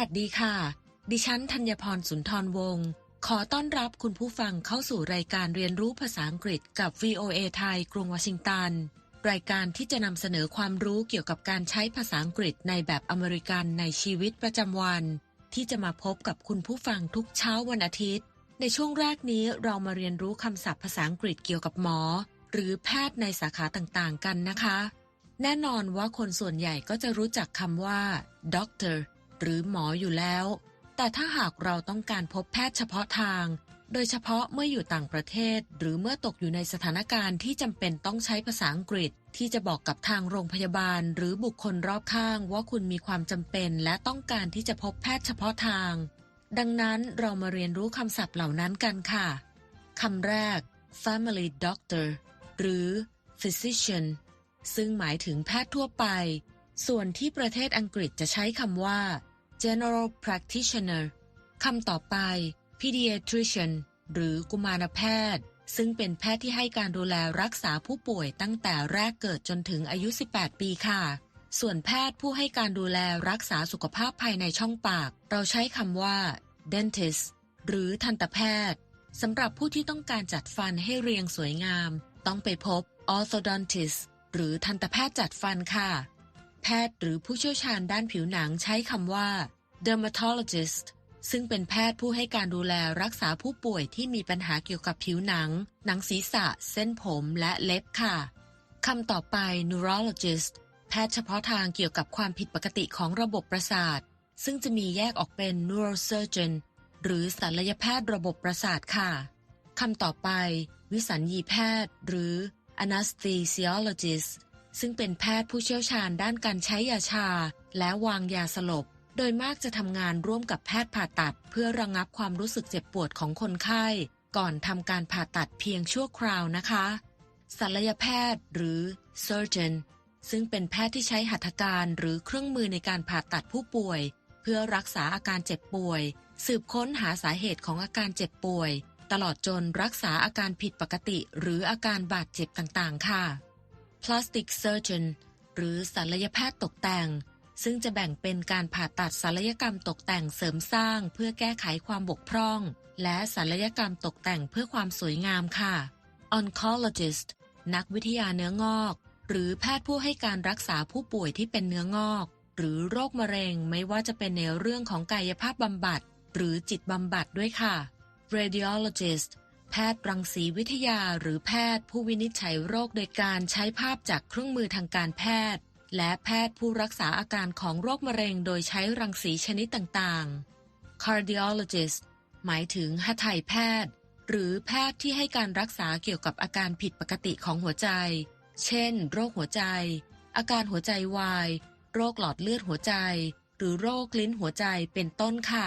สวัสดีค่ะ ดิฉันธัญพรสุนทรวงศ์ขอต้อนรับคุณผู้ฟังเข้าสู่รายการเรียนรู้ภาษาอังกฤษกับ VOA ไทย กรุงวอชิงตัน รายการที่จะนำเสนอความรู้เกี่ยวกับการใช้ภาษาอังกฤษในแบบอเมริกันในชีวิตประจำวัน ที่จะมาพบกับคุณผู้ฟังทุกเช้าวันอาทิตย์ ในช่วงแรกนี้เรามาเรียนรู้คำศัพท์ภาษาอังกฤษเกี่ยวกับหมอ หรือแพทย์ในสาขาต่างๆ กันนะคะ แน่นอนว่าคนส่วนใหญ่ก็จะรู้จักคำว่า doctor หรือหมออยู่แล้ว แต่ถ้าหากเราต้องการพบแพทย์เฉพาะทาง โดยเฉพาะเมื่ออยู่ต่างประเทศ หรือเมื่อตกอยู่ในสถานการณ์ที่จำเป็นต้องใช้ภาษาอังกฤษ ที่จะบอกกับทางโรงพยาบาล หรือบุคคลรอบข้างว่าคุณมีความจำเป็น และต้องการที่จะพบแพทย์เฉพาะทาง ดังนั้นเรามาเรียนรู้คำศัพท์เหล่านั้นกันค่ะคำแรก family doctor หรือ physician ซึ่งหมายถึงแพทย์ทั่วไป ส่วนที่ประเทศอังกฤษจะใช้คำว่า general practitioner คำต่อไป pediatrician หรือกุมารแพทย์ ซึ่งเป็นแพทย์ที่ให้การดูแลรักษาผู้ป่วยตั้งแต่แรกเกิดจนถึงอายุ 18 ปีค่ะ ส่วนแพทย์ผู้ให้การดูแลรักษาสุขภาพภายในช่องปาก เราใช้คำว่า dentist หรือทันตแพทย์สำหรับผู้ที่ต้องการจัดฟันให้เรียงสวยงาม ต้องไปพบ orthodontist หรือทันตแพทย์จัดฟันค่ะ แพทย์หรือผู้เชี่ยวชาญด้านผิวหนังใช้คำว่า dermatologist ซึ่งเป็นแพทย์ผู้ให้การดูแลรักษาผู้ป่วยที่มีปัญหาเกี่ยวกับผิวหนัง หนังศีรษะ เส้นผมและเล็บค่ะคำต่อไป neurologist แพทย์เฉพาะทางเกี่ยวกับความผิดปกติของระบบประสาท ซึ่งจะมีแยกออกเป็น neurosurgeon หรือศัลยแพทย์ระบบประสาทค่ะคำต่อไป วิสัญญีแพทย์ หรือ anesthesiologist ซึ่งเป็นแพทย์ผู้เชี่ยวชาญด้านการใช้ยาชา และวางยาสลบ โดยมากจะทำงานร่วมกับแพทย์ผ่าตัด เพื่อระงับความรู้สึกเจ็บปวดของคนไข้ ก่อนทำการผ่าตัดเพียงชั่วคราวนะคะศัลยแพทย์หรือ surgeon ซึ่งเป็นแพทย์ที่ใช้หัตถการหรือเครื่องมือในการผ่าตัดผู้ป่วย เพื่อรักษาอาการเจ็บป่วย สืบค้นหาสาเหตุของอาการเจ็บป่วย ตลอดจนรักษาอาการผิดปกติ หรืออาการบาดเจ็บต่างๆ ค่ะ plastic surgeon หรือศัลยแพทย์ตกแต่ง ซึ่งจะแบ่งเป็นการผ่าตัดศัลยกรรมตกแต่งเสริมสร้าง เพื่อแก้ไขความบกพร่อง และศัลยกรรมตกแต่งเพื่อความสวยงามค่ะ oncologist นักวิทยาเนื้องอก หรือแพทย์ผู้ให้การรักษาผู้ป่วยที่เป็นเนื้องอก หรือโรคมะเร็งไม่ว่าจะเป็นในเรื่องของกายภาพบำบัด หรือจิตบำบัดด้วยค่ะ radiologist แพทย์รังสีวิทยาหรือแพทย์ผู้วินิจฉัยโรคโดยการใช้ภาพจากเครื่องมือทางการแพทย์ และแพทย์ผู้รักษาอาการของโรคมะเร็งโดยใช้รังสีชนิดต่างๆ cardiologist หมายถึงหัตถยแพทย์ หรือแพทย์ที่ให้การรักษาเกี่ยวกับอาการผิดปกติของหัวใจ เช่น โรคหัวใจ อาการหัวใจวาย โรคหลอดเลือดหัวใจ หรือโรคลิ้นหัวใจเป็นต้นค่ะ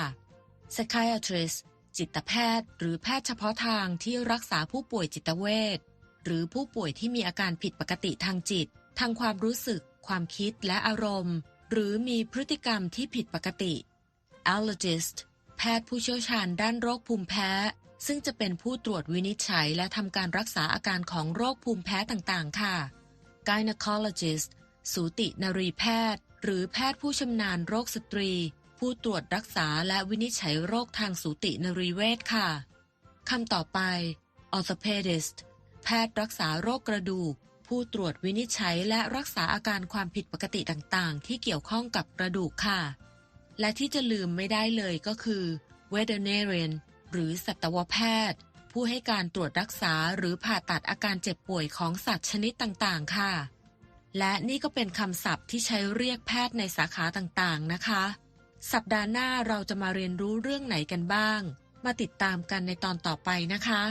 psychiatrist จิตแพทย์ หรือแพทย์เฉพาะทางที่รักษาผู้ป่วยจิตเวชหรือผู้ป่วยที่มีอาการผิดปกติทางจิต ทางความรู้สึก ความคิดและอารมณ์ หรือมีพฤติกรรมที่ผิดปกติ allergist แพทย์ผู้เชี่ยวชาญด้านโรคภูมิแพ้ ซึ่งจะเป็นผู้ตรวจวินิจฉัย และทำการรักษาอาการของโรคภูมิแพ้ต่างๆ ค่ะ gynecologist สูตินรีแพทย์ หรือแพทย์ผู้ชำนาญโรคสตรี ผู้ตรวจรักษาและวินิจฉัยโรคทางสูตินรีเวชค่ะคำต่อไป orthopedist แพทย์รักษาโรคกระดูก ผู้ตรวจวินิจฉัยและรักษาอาการความผิดปกติต่างๆ ที่เกี่ยวข้องกับกระดูกค่ะ และที่จะลืมไม่ได้เลยก็คือ veterinarian หรือสัตวแพทย์ ผู้ให้การตรวจรักษาหรือผ่าตัดอาการเจ็บป่วยของสัตว์ชนิดต่างๆ ค่ะ และนี่ก็เป็นคำศัพท์ที่ใช้เรียกแพทย์ในสาขาต่างๆ นะคะ สัปดาห์หน้าเราจะมาเรียนรู้เรื่องไหนกันบ้าง มาติดตามกันในตอนต่อไปนะคะ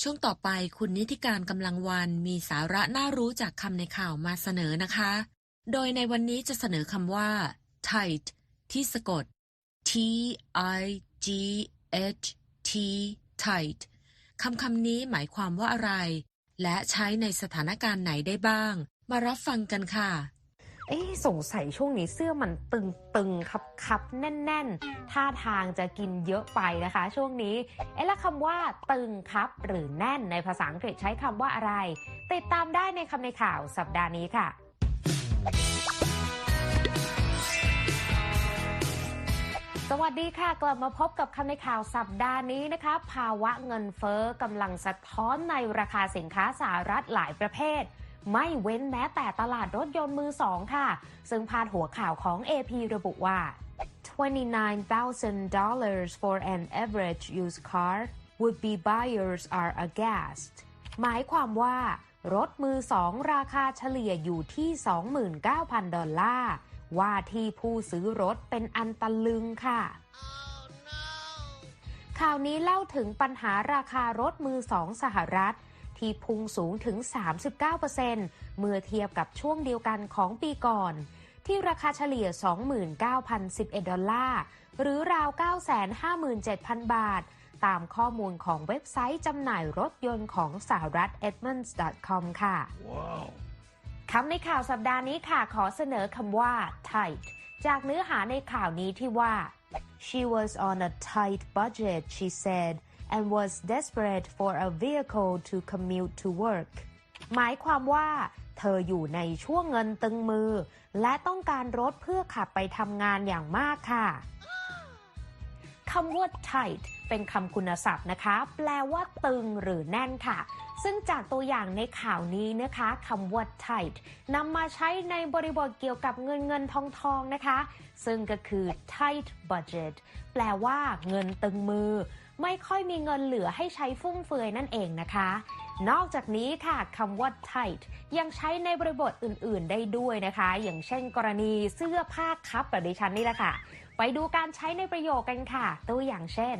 ช่วงต่อไปคุณนิติการกำลังวันมีสาระน่ารู้จากคำในข่าวมาเสนอนะคะ โดยในวันนี้จะเสนอคำว่า tight ที่สะกด T I G H T tight คำคำนี้หมายความว่าอะไร และใช้ในสถานการณ์ไหนได้บ้าง มารับฟังกันค่ะ เอ๊สงสัยช่วงนี้เสื้อมันตึงตึงคับคับแน่น ๆ ท่าทางจะกินเยอะไปนะคะ ช่วงนี้ เอ๊ะแล้วคำว่าตึงครับ หรือแน่นในภาษาอังกฤษใช้คำว่าอะไร ติดตามได้ในคำในข่าวสัปดาห์นี้ค่ะ สวัสดีค่ะ กลับมาพบกับคำในข่าวสัปดาห์นี้นะคะ ภาวะเงินเฟ้อกำลังสะท้อนในราคาสินค้าสหรัฐหลายประเภท ไม่เว้นแม้แต่ตลาดรถยนต์มือสองค่ะ ซึ่งพาดหัวข่าวของ AP ระบุว่า $29,000 for an average used car would be buyers are aghast หมายความว่า รถมือสองราคาเฉลี่ยอยู่ที่ 29,000 ดอลลาร์ ว่าที่ผู้ซื้อรถเป็นอันตะลึงค่ะข่าวนี้เล่าถึงปัญหาราคารถมือสองสหรัฐ ที่พุ่งสูงถึง 39%เมื่อเทียบกับช่วงเดียวกันของปีก่อน ที่ราคาเฉลี่ย 29,011 ดอลลาร์ หรือราว 957,000 บาทตามข้อมูลของเว็บไซต์จำหน่ายรถยนต์ของสหรัฐ Edmunds.com ค่ะ คำในข่าวสัปดาห์นี้ค่ะขอเสนอคำว่า tight จากเนื้อหาในข่าวนี้ที่ว่า she was on a tight budget she said and was desperate for a vehicle to commute to work หมายความว่าเธออยู่ในช่วงเงินตึงมือ และต้องการรถเพื่อขับไปทำงานอย่างมากค่ะคำว่า tight เป็นคำคุณศัพท์นะคะ แปลว่าตึงหรือแน่นค่ะ ซึ่งจากตัวอย่างในข่าวนี้นะคะคำว่า tight นำมาใช้ในบริบทเกี่ยวกับเงินเงินทองทองนะคะ ซึ่งก็คือ tight budget แปลว่าเงินตึงมือ ไม่ค่อยมีเงินเหลือให้ใช้ฟุ่มเฟือยนั่นเองนะคะ นอกจากนี้ค่ะคำว่า tight ยังใช้ในบริบทอื่น ๆ ได้ด้วยนะคะ อย่างเช่น กรณีเสื้อผ้าคับแบบดิฉันนี่แหละค่ะ ไปดูการใช้ในประโยคกันค่ะ ตัวอย่างเช่น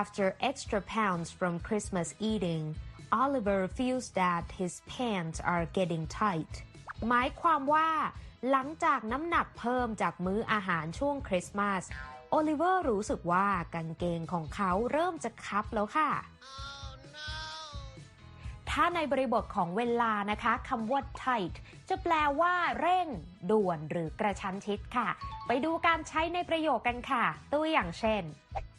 after extra pounds from Christmas eating Oliver feels that his pants are getting tight หมายความว่าหลังจากน้ำหนักเพิ่มจากมื้ออาหารช่วงคริสต์มาสโอลิเวอร์รู้สึกว่ากางเกงของเขาเริ่มจะคับแล้วค่ะถ้าในบริบทของเวลานะคะคำว่า tight จะแปลว่าเร่ง ด่วนหรือกระชั้นชิดค่ะ ไปดูการใช้ในประโยคกันค่ะ ตัวอย่างเช่น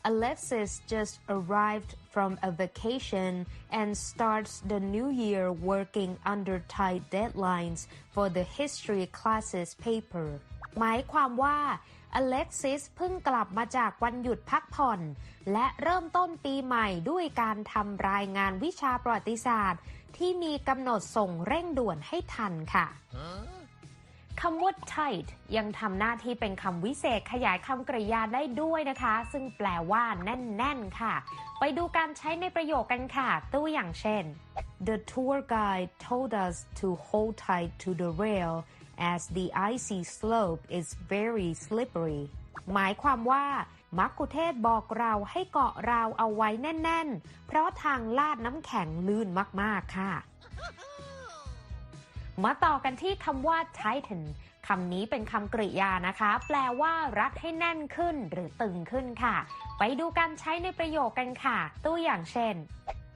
Alexis just arrived from a vacation and starts the new year working under tight deadlines for the history classes paper หมายความว่า Alexis เพิ่งกลับมาจากวันหยุดพักผ่อน และเริ่มต้นปีใหม่ด้วยการทำรายงานวิชาประวัติศาสตร์ ที่มีกำหนดส่งเร่งด่วนให้ทันค่ะ huh? คำว่า tight ยังทำหน้าที่เป็นคำวิเศษขยายคำกริยาได้ด้วยนะคะ ซึ่งแปลว่าแน่น ๆ ค่ะ ไปดูการใช้ในประโยคกันค่ะ ตัวอย่างเช่น The tour guide told us to hold tight to the rail as the icy slope is very slippery หมายความว่ามักคุเทศบอกเราให้เกาะราวเอาไว้แน่น ๆ เพราะทางลาดน้ำแข็งลื่นมาก ๆ ค่ะ มาต่อกันที่คำว่า tighten คำนี้เป็นคำกริยานะคะ แปลว่ารัดให้แน่นขึ้นหรือตึงขึ้นค่ะ ไปดูการใช้ในประโยคกันค่ะ ตัวอย่างเช่น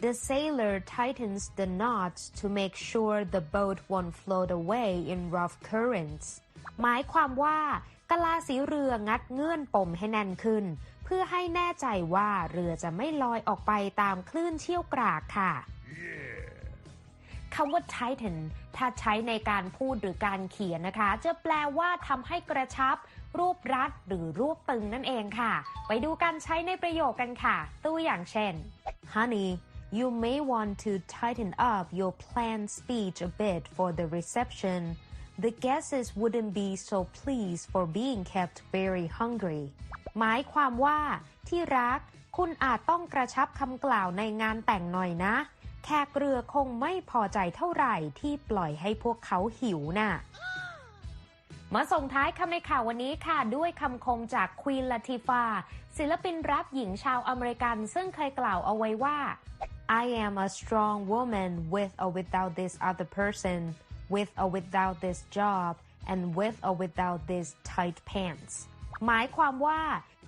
The sailor tightens the knots to make sure the boat won't float away in rough currents หมายความว่ากะลาสีเรืองัดเงื่อนปมให้แน่นขึ้น เพื่อให้แน่ใจว่าเรือจะไม่ลอยออกไปตามคลื่นเชี่ยวกรากค่ะ คำว่า tighten ถ้าใช้ในการพูดหรือการเขียนนะคะ จะแปลว่าทำให้กระชับ รูปรัดหรือรูปตึงนั่นเองค่ะ ไปดูการใช้ในประโยคกันค่ะ ตัวอย่างเช่น Honey you may want to tighten up your planned speech a bit for the reception the guests wouldn't be so pleased for being kept very hungry หมายความว่าที่รัก คุณอาจต้องกระชับคำกล่าวในงานแต่งหน่อยนะ แขกเรือคงไม่พอใจเท่าไหร่ที่ปล่อยให้พวกเขาหิวน่ะมาส่งท้ายคำในข่าววันนี้ค่ะ ด้วยคำคมจากควีนลาติฟาศิลปินแรปหญิงชาวอเมริกัน ซึ่งเคยกล่าวเอาไว้ว่า I am a strong woman with or without this other person with or without this job and with or without these tight pants หมายความว่า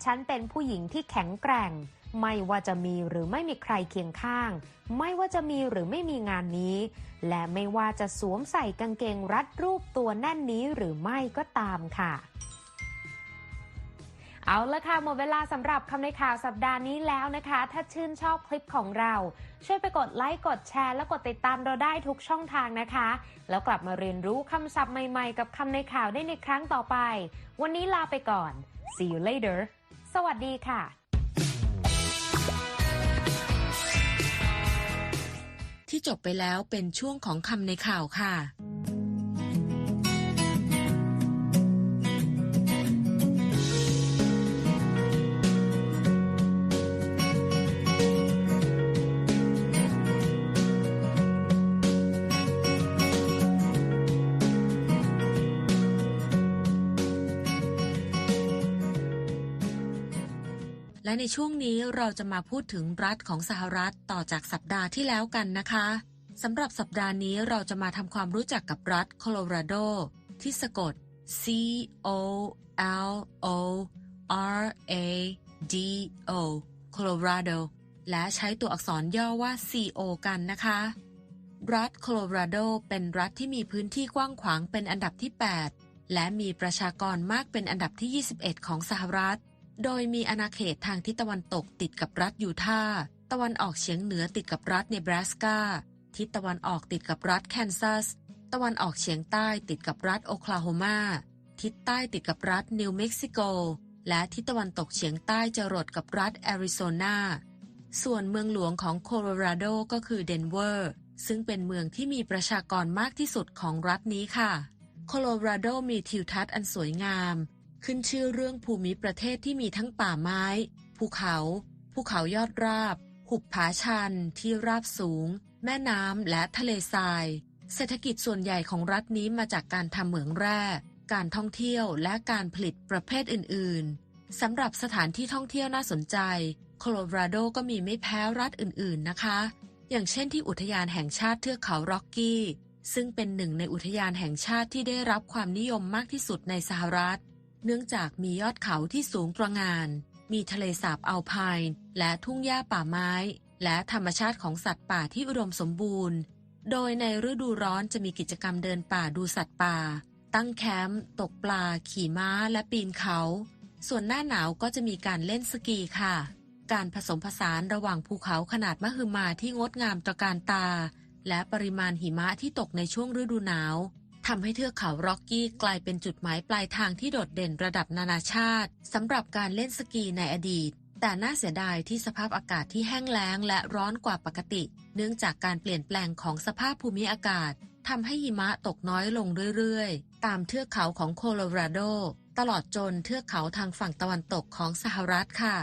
ฉันเป็นผู้หญิงที่แข็งแกร่ง ไม่ว่าจะมีหรือไม่มีใครเคียงข้าง ไม่ว่าจะมีหรือไม่มีงานนี้ และไม่ว่าจะสวมใส่กางเกงรัดรูปตัวแน่นนี้หรือไม่ก็ตามค่ะ เอาละค่ะ หมดเวลาสำหรับคำในข่าวสัปดาห์นี้แล้วนะคะ ถ้าชื่นชอบคลิปของเรา ช่วยไปกดไลค์กดแชร์ และกดติดตามเราได้ทุกช่องทางนะคะ แล้วกลับมาเรียนรู้คำศัพท์ใหม่ๆ กับคำในข่าวได้ในครั้งต่อไป วันนี้ลาไปก่อน see you later สวัสดีค่ะ ที่จบไปแล้วเป็นช่วงของคำในข่าวค่ะ และในช่วงนี้เราจะมาพูดถึงรัฐของสหรัฐต่อจากสัปดาห์ที่แล้วกันนะคะสำหรับสัปดาห์นี้เราจะมาทำความรู้จักกับรัฐโคโลราโด ที่สะกด C O L O R A D O Colorado และใช้ตัวอักษรย่อว่า CO กันนะคะ รัฐโคโลราโดเป็นรัฐที่มีพื้นที่กว้างขวางเป็นอันดับที่ 8 และมีประชากรมากเป็นอันดับที่ 21 ของสหรัฐ โดยมีอาณาเขตทางทิศตะวันตกติดกับรัฐยูทาห์ตะวันออกเฉียงเหนือติดกับรัฐเนบราสกา ทิศตะวันออกติดกับรัฐแคนซัส ตะวันออกเฉียงใต้ติดกับรัฐโอคลาโฮมา ทิศใต้ติดกับรัฐนิวเม็กซิโก และทิศตะวันตกเฉียงใต้จรดกับรัฐแอริโซนา ส่วนเมืองหลวงของโคโลราโดก็คือเดนเวอร์ ซึ่งเป็นเมืองที่มีประชากรมากที่สุดของรัฐนี้ค่ะ โคโลราโดมีทิวทัศน์อันสวยงาม ขึ้นชื่อเรื่องภูมิประเทศที่มีทั้งป่าไม้ ภูเขา ภูเขายอดราบ หุบผาชันที่ราบสูง แม่น้ำและทะเลทราย เศรษฐกิจส่วนใหญ่ของรัฐนี้มาจากการทำเหมืองแร่ การท่องเที่ยวและการผลิตประเภทอื่น ๆ สำหรับสถานที่ท่องเที่ยวน่าสนใจ โคโลราโดก็มีไม่แพ้รัฐอื่น ๆ นะคะ อย่างเช่นที่อุทยานแห่งชาติเทือกเขาร็อกกี้ ซึ่งเป็นหนึ่งในอุทยานแห่งชาติที่ได้รับความนิยมมากที่สุดในสหรัฐ เนื่องจากมียอดเขาที่สูงตระงาน มีทะเลสาบอัลไพน์และทุ่งหญ้าป่าไม้ และธรรมชาติของสัตว์ป่าที่อุดมสมบูรณ์ โดยในฤดูร้อนจะมีกิจกรรมเดินป่าดูสัตว์ป่า ตั้งแคมป์ตกปลา ขี่ม้าและปีนเขา ส่วนหน้าหนาวก็จะมีการเล่นสกีค่ะ การผสมผสานระหว่างภูเขาขนาดมหึมาที่งดงามตระการตา และปริมาณหิมะที่ตกในช่วงฤดูหนาว ทำให้เทือกเขาร็อกกี้กลายเป็นจุดหมายปลายทางที่โดดเด่นระดับนานาชาติสำหรับการเล่นสกีในอดีต แต่น่าเสียดายที่สภาพอากาศที่แห้งแล้งและร้อนกว่าปกติ เนื่องจากการเปลี่ยนแปลงของสภาพภูมิอากาศทำให้หิมะตกน้อยลงเรื่อยๆ ตามเทือกเขาของโคโลราโด ตลอดจนเทือกเขาทางฝั่งตะวันตกของสหรัฐค่ะ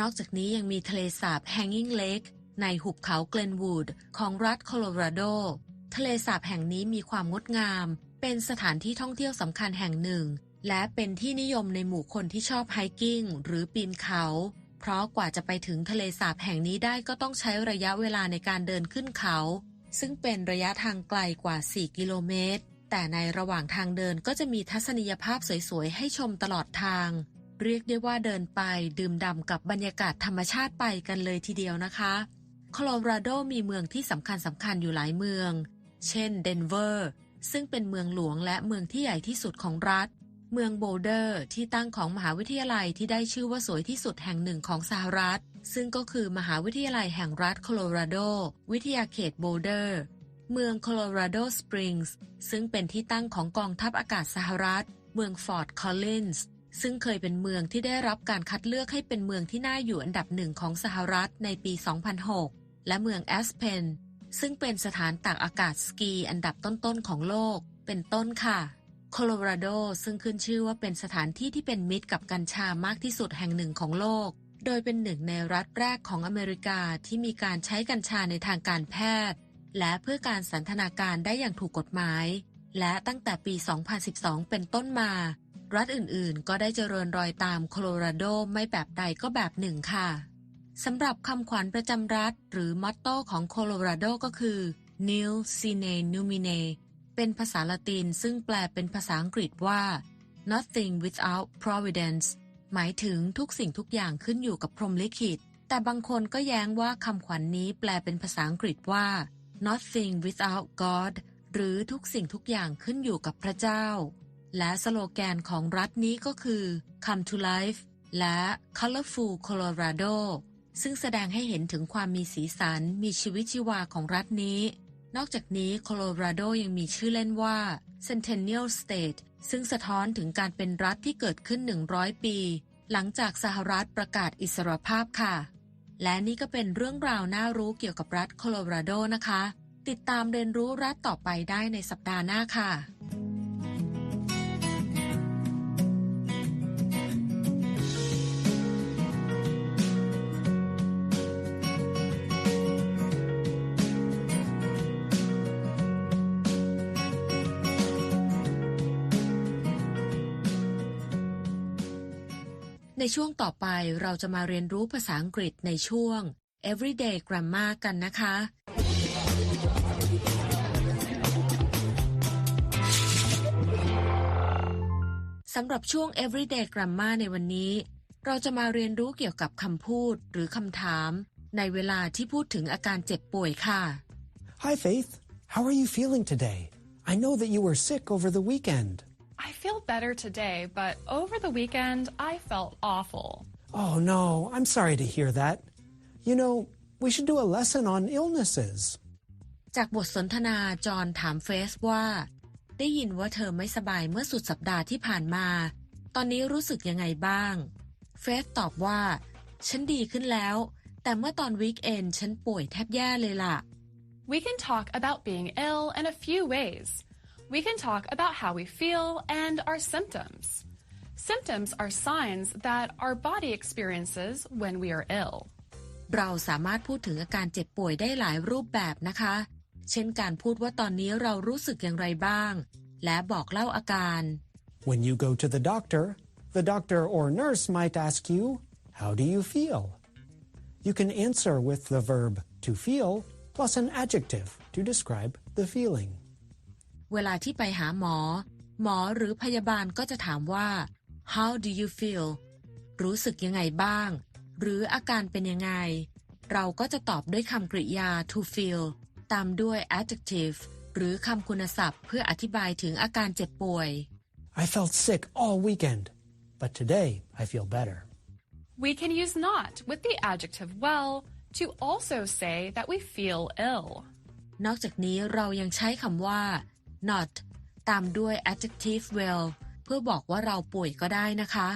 นอกจากนี้ยังมีทะเลสาบ Hanging Lake ในหุบเขาเกลนวูดของรัฐโคโลราโด ทะเลสาบแห่งนี้มีความงดงาม เป็นสถานที่ท่องเที่ยวสำคัญแห่งหนึ่ง และเป็นที่นิยมในหมู่คนที่ชอบไฮกิ้งหรือปีนเขา เพราะกว่าจะไปถึงทะเลสาบแห่งนี้ได้ก็ต้องใช้ระยะเวลาในการเดินขึ้นเขา ซึ่งเป็นระยะทางไกลกว่า 4 กิโลเมตร แต่ในระหว่างทางเดินก็จะมีทัศนียภาพสวยๆ ให้ชมตลอดทาง เรียกได้ว่าเดินไปดื่มด่ำกับบรรยากาศธรรมชาติไปกันเลยทีเดียวนะคะ โคโลราโดมีเมืองที่สำคัญสำคัญอยู่หลายเมือง เช่น เดนเวอร์ ซึ่งเป็นเมืองหลวงและเมืองที่ใหญ่ที่สุดของรัฐ เมืองโบเดอร์ ที่ตั้งของมหาวิทยาลัยที่ได้ชื่อว่าสวยที่สุดแห่งหนึ่งของสหรัฐ ซึ่งก็คือมหาวิทยาลัยแห่งรัฐโคโลราโด วิทยาเขตโบเดอร์ เมืองโคโลราโดสปริงส์ ซึ่งเป็นที่ตั้งของกองทัพอากาศสหรัฐ เมืองฟอร์ดคอลลินส์ซึ่งเคยเป็นเมืองที่ได้รับการคัดเลือกให้เป็นเมืองที่น่าอยู่อันดับหนึ่งของสหรัฐในปี 2006 และเมืองแอสเพน ซึ่งเป็นสถานตากอากาศสกีอันดับต้นๆของโลก เป็นต้นค่ะ โคโลราโดซึ่งขึ้นชื่อว่าเป็นสถานที่ที่เป็นมิตรกับกัญชามากที่สุดแห่งหนึ่งของโลก โดยเป็นหนึ่งในรัฐแรกของอเมริกาที่มีการใช้กัญชาในทางการแพทย์ และเพื่อการสันทนาการได้อย่างถูกกฎหมาย และตั้งแต่ปี 2012 เป็นต้นมา รัฐอื่นๆ ก็ได้เจริญรอยตามโคโลราโดไม่แบบใดก็แบบหนึ่งค่ะ สำหรับคำขวัญประจำรัฐ หรือมอตโต้ของโคโลราโดก็คือ nil sine numine เป็นภาษาละตินซึ่งแปลเป็นภาษาอังกฤษว่า nothing without providence หมายถึงทุกสิ่งทุกอย่างขึ้นอยู่กับพรหมลิขิต แต่บางคนก็แย้งว่าคำขวัญนนี้แปลเป็นภาษาอังกฤษว่า nothing without God หรือทุกสิ่งทุกอย่างขึ้นอยู่กับพระเจ้า และสโลแกนของรัฐนี้ก็คือ come to life และ colorful Colorado ซึ่งแสดงให้เห็นถึงความมีสีสัน มีชีวิตชีวาของรัฐนี้ นอกจากนี้โคโลราโดยังมีชื่อเล่นว่า Centennial State ซึ่งสะท้อนถึงการเป็นรัฐที่เกิดขึ้น 100 ปี หลังจากสหรัฐประกาศอิสรภาพค่ะ และนี่ก็เป็นเรื่องราวน่ารู้เกี่ยวกับรัฐโคโลราโดนะคะ ติดตามเรียนรู้รัฐต่อไปได้ในสัปดาห์หน้าค่ะ ในช่วงต่อไปเราจะมาเรียนรู้ภาษาอังกฤษในช่วง Everyday Grammar กันนะคะ สำหรับช่วง Everyday Grammar ในวันนี้ เราจะมาเรียนรู้เกี่ยวกับคำพูดหรือคำถาม ในเวลาที่พูดถึงอาการเจ็บป่วยค่ะ Hi, Faith. How are you feeling today? I know that you were sick over the weekend. I feel better today, but over the weekend I felt awful. Oh, no, I'm sorry to hear that. You know, we should do a lesson on illnesses. จากบทสนทนาจอห์นถามเฟสว่า ได้ยินว่าเธอไม่สบายเมื่อสุดสัปดาห์ที่ผ่านมา ตอนนี้รู้สึกยังไงบ้าง เฟสตอบว่า ฉันดีขึ้นแล้ว แต่เมื่อตอนวีคเอนฉันป่วยแทบแย่เลยล่ะ We can talk about being ill in a few ways. We can talk about how we feel and our symptoms. Symptoms are signs that our body experiences when we are ill. เราสามารถพูดถึงอาการเจ็บป่วยได้หลายรูปแบบนะคะ เช่นการพูดว่าตอนนี้เรารู้สึกอย่างไรบ้าง และบอกเล่าอาการ When you go to the doctor, the doctor or nurse might ask you, How do you feel? You can answer with the verb to feel plus an adjective to describe the feeling. เวลาที่ไปหาหมอ หมอหรือพยาบาลก็จะถามว่า how do you feel รู้สึกยังไงบ้าง หรืออาการเป็นยังไง เราก็จะตอบด้วยคำกริยา to feel ตามด้วย adjective หรือคำคุณศัพท์ เพื่ออธิบายถึงอาการเจ็บป่วย I felt sick all weekend, but today I feel better. We can use not with the adjective well to also say that we feel ill. นอกจากนี้เรายังใช้คำว่า not ตามด้วย adjective well เพื่อบอกว่าเราป่วยก็ได้นะคะ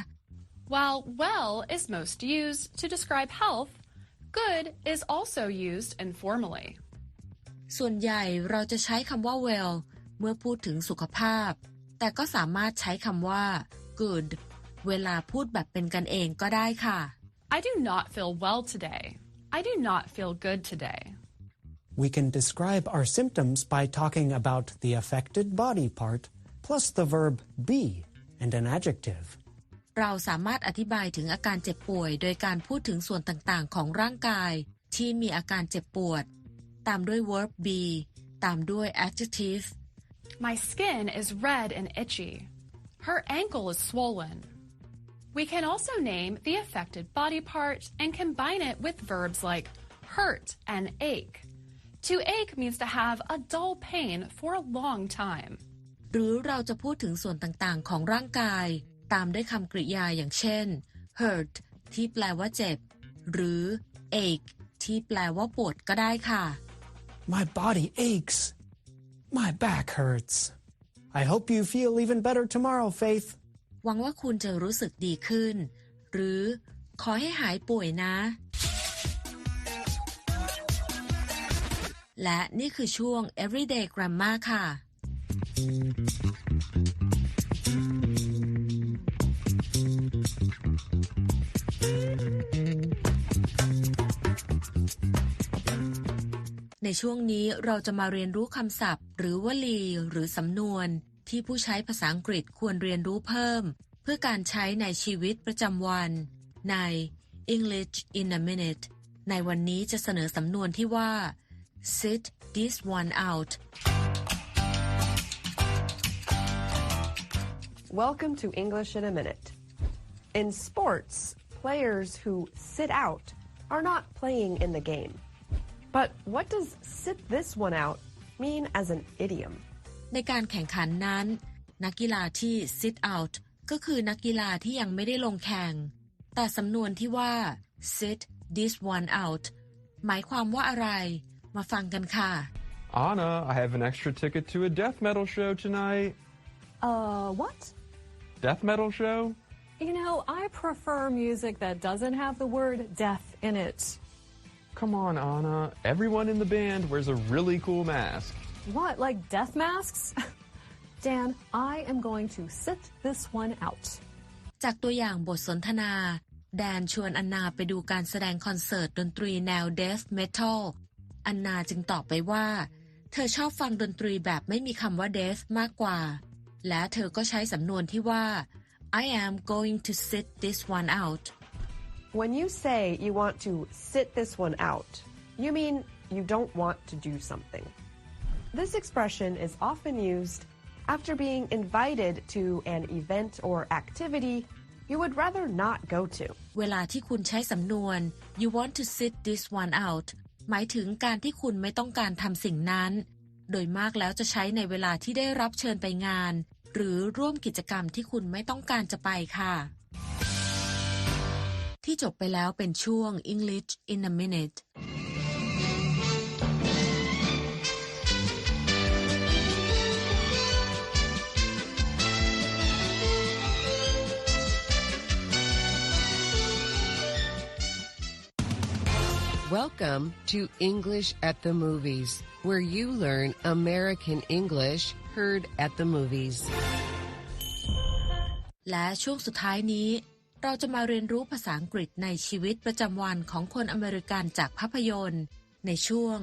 While well is most used to describe health, good is also used informally. ส่วนใหญ่เราจะใช้คำว่า well เมื่อพูดถึงสุขภาพ แต่ก็สามารถใช้คำว่า good เวลาพูดแบบเป็นกันเองก็ได้ค่ะ I do not feel well today. I do not feel good today. We can describe our symptoms by talking about the affected body part plus the verb be and an adjective. เราสามารถอธิบายถึงอาการเจ็บป่วย โดยการพูดถึงส่วนต่างๆ ของร่างกาย ที่มีอาการเจ็บปวด ตามด้วย verb be ตามด้วย adjective My skin is red and itchy. Her ankle is swollen. We can also name the affected body part and combine it with verbs like hurt and ache. To ache means to have a dull pain for a long time. หรือเราจะพูดถึงส่วนต่างๆ ของร่างกาย ตามด้วยคำกริยาอย่างเช่น hurt ที่แปลว่าเจ็บ หรือ ache ที่แปลว่าปวดก็ได้ค่ะ My body aches. My back hurts. I hope you feel even better tomorrow, Faith. หวังว่าคุณจะรู้สึกดีขึ้น หรือ ขอให้หายป่วยนะ และนี่คือช่วง everyday grammar ค่ะ ในช่วงนี้เราจะมาเรียนรู้คำศัพท์ หรือวลี หรือสำนวน ที่ผู้ใช้ภาษาอังกฤษควรเรียนรู้เพิ่ม เพื่อการใช้ในชีวิตประจำวัน ใน English in a minute ในวันนี้จะเสนอสำนวนที่ว่า sit this one out Welcome to English in a Minute. In sports, players who sit out are not playing in the game. But what does sit this one out mean as an idiom? ในการแข่งขันนั้น นักกีฬาที่ sit out ก็คือนักกีฬาที่ยังไม่ได้ลงแข่ง แต่สำนวนที่ว่า sit this one out หมายความว่าอะไร มาฟังกันค่ะ Anna, I have an extra ticket to a death metal show tonight. Uh, what? Death metal show? You know, I prefer music that doesn't have the word death in it. Come on, Anna. Everyone in the band wears a really cool mask. What, like death masks? Dan, I am going to sit this one out. จากตัวอย่างบทสนทนา แดนชวนอันนาไปดูการแสดงคอนเสิร์ตดนตรีแนว Death Metal อันนาจึงตอบไปว่า เธอชอบฟังดนตรีแบบไม่มีคำว่า Death มากกว่า และเธอก็ใช้สำนวนที่ว่า I am going to sit this one out When you say you want to sit this one out, you mean you don't want to do something. This expression is often used after being invited to an event or activity you would rather not go to. เวลาที่คุณใช้สำนวน you want to sit this one out หมายถึงการที่คุณไม่ต้องการทำสิ่งนั้น โดยมากแล้วจะใช้ในเวลาที่ได้รับเชิญไปงาน หรือร่วมกิจกรรมที่คุณไม่ต้องการจะไปค่ะ ที่จบไปแล้วเป็นช่วง English in a minute Welcome to English at the Movies, where you learn American English heard at the movies. และช่วงสุดท้ายนี้ เราจะมาเรียนรู้ภาษาอังกฤษในชีวิตประจำวันของคนอเมริกันจากภาพยนตร์ ในช่วง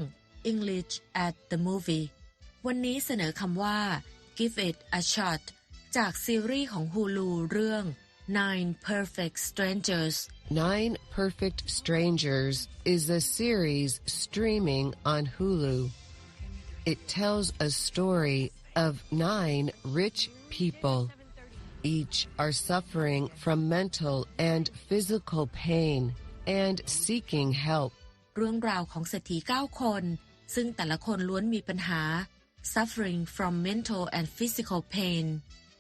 English at the movie วันนี้เสนอคำว่า give it a shot จากซีรีส์ของ Hulu เรื่อง Nine Perfect Strangers Nine Perfect Strangers is a series streaming on Hulu. It tells a story of nine rich people. Each are suffering from mental and physical pain and seeking help. เรื่องราวของเศรษฐี9คน ซึ่งแต่ละคนล้วนมีปัญหา suffering from mental and physical pain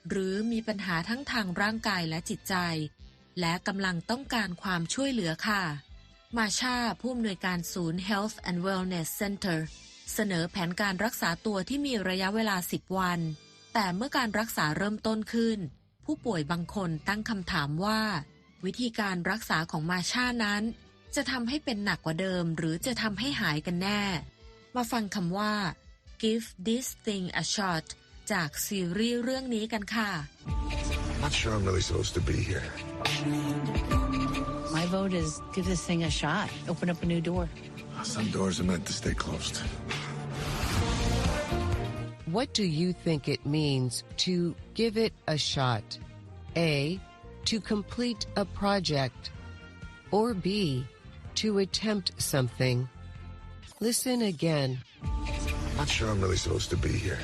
หรือมีปัญหาทั้งทางร่างกายและจิตใจ และกำลังต้องการความช่วยเหลือค่ะ มาชาผู้อำนวยการศูนย์ Health and Wellness Center เสนอแผนการรักษาตัวที่มีระยะเวลา 10 วัน แต่เมื่อการรักษาเริ่มต้นขึ้น ผู้ป่วยบางคนตั้งคำถามว่า วิธีการรักษาของมาชานั้น จะทำให้เป็นหนักกว่าเดิม หรือจะทำให้หายกันแน่ มาฟังคำว่า give this thing a shot จากซีรีส์เรื่องนี้กันค่ะ Not sure I'm really supposed to be here. My vote is give this thing a shot. Open up a new door. Some doors are meant to stay closed. What do you think it means to give it a shot? A. To complete a project. Or B. To attempt something. Listen again. Not sure I'm really supposed to be here.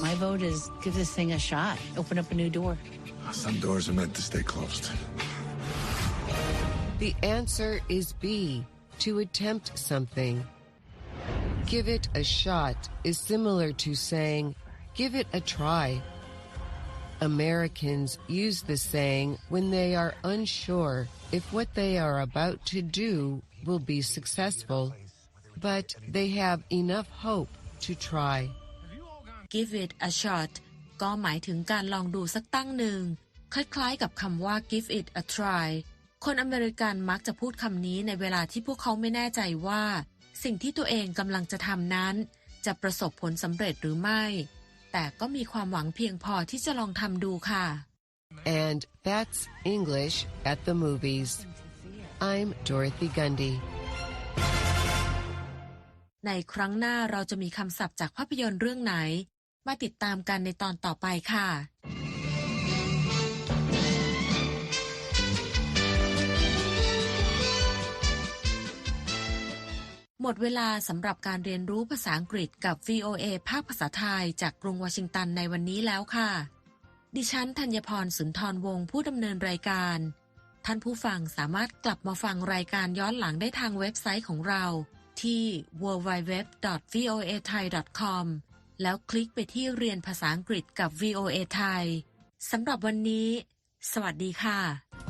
My vote is give this thing a shot. Open up a new door. Some doors are meant to stay closed. The answer is B. To attempt something. Give it a shot is similar to saying, give it a try. Americans use the saying when they are unsure if what they are about to do will be successful, but they have enough hope to try. give it a shot ก็หมายถึงการลองดูสักตั้งหนึ่ง คล้ายๆ กับคำว่า give it a try คนอเมริกันมักจะพูดคำนี้ในเวลาที่พวกเขาไม่แน่ใจว่า สิ่งที่ตัวเองกำลังจะทำนั้น จะประสบผลสำเร็จหรือไม่ แต่ก็มีความหวังเพียงพอที่จะลองทำดูค่ะ And that's English at the movies. I'm Dorothy Gundy. ในครั้งหน้าเราจะมีคำศัพท์จากภาพยนตร์เรื่องไหน มาติดตามกันในตอนต่อไปค่ะหมดเวลาสำหรับการเรียนรู้ภาษาอังกฤษกับ VOA ภาคภาษาไทย จากกรุงวอชิงตันในวันนี้แล้วค่ะ ดิฉันธัญพรสุนทรวงศ์ผู้ดำเนินรายการ ท่านผู้ฟังสามารถกลับมาฟังรายการย้อนหลังได้ทางเว็บไซต์ของเรา ที่ www.voathai.com แล้วคลิกไปที่เรียนภาษาอังกฤษกับ VOA Thai สำหรับวันนี้ สวัสดีค่ะ